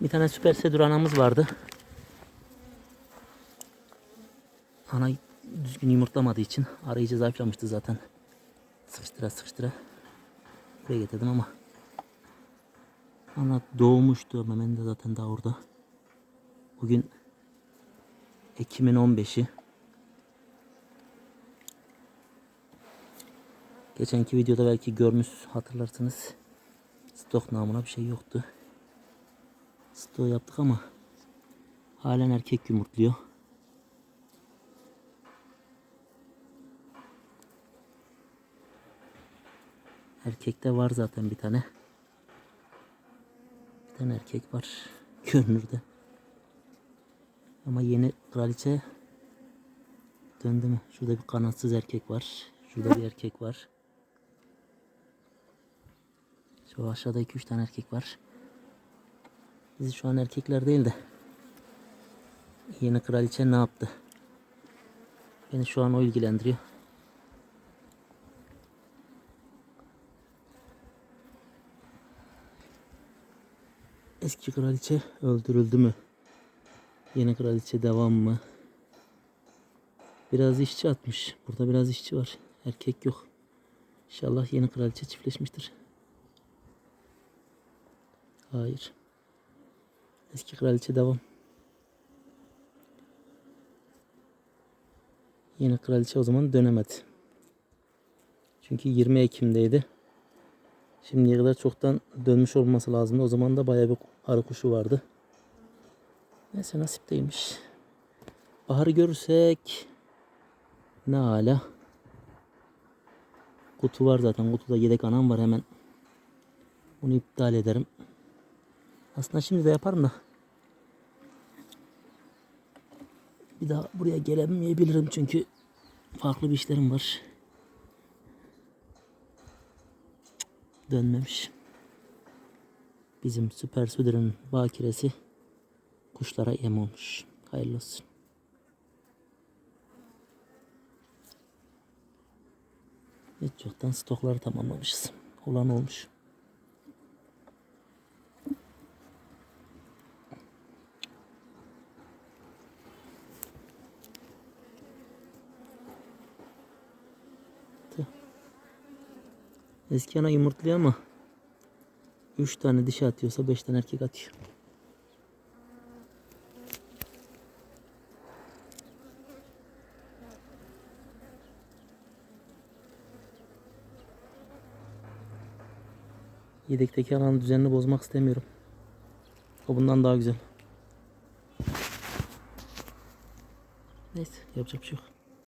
Bir tane süper sedur anamız vardı. Ana düzgün yumurtlamadığı için arayıcı zayıflamıştı zaten. Sıkıştıra sıkıştıra buraya getirdim ama ana doğmuştu. Memen de zaten daha orada. Bugün Ekim'in 15'i. Geçenki videoda belki görmüş hatırlarsınız. Stok namına bir şey yoktu. Stok yaptık ama halen erkek yumurtluyor. Erkekte var zaten bir tane. Bir tane erkek var görünürde. Ama yeni kraliçe döndü mü? Şurada bir kanatsız erkek var. Şurada bir erkek var. Şu aşağıda 2-3 tane erkek var. Bizi şu an erkekler değil de yeni kraliçe ne yaptı? Beni şu an o ilgilendiriyor. Eski kraliçe öldürüldü mü? Yeni kraliçe devam mı? Biraz işçi atmış. Burada biraz işçi var. Erkek yok. İnşallah yeni kraliçe çiftleşmiştir. Hayır. Eski kraliçe devam. Yeni kraliçe o zaman dönemedi. Çünkü 20 Ekim'deydi. Şimdiye kadar çoktan dönmüş olması lazımdı. O zaman da bayağı bir arı kuşu vardı. Neyse nasip değilmiş. Baharı görürsek ne hala. Kutu var zaten. Kutuda yedek anam var hemen. Onu iptal ederim. Aslında şimdi de yaparım da. Bir daha buraya gelemeyebilirim çünkü farklı bir işlerim var. Dönmemiş. Bizim süper südürün bakiresi kuşlara yem olmuş. Hayırlı olsun. Hiç yoktan stokları tamamlamışız. Olan olmuş. Eski ana yumurtluyor ama 3 tane dişi atıyorsa 5 tane erkek atıyor. Yedekteki alanın düzenini bozmak istemiyorum. O bundan daha güzel. Neyse yapacak bir şey yok.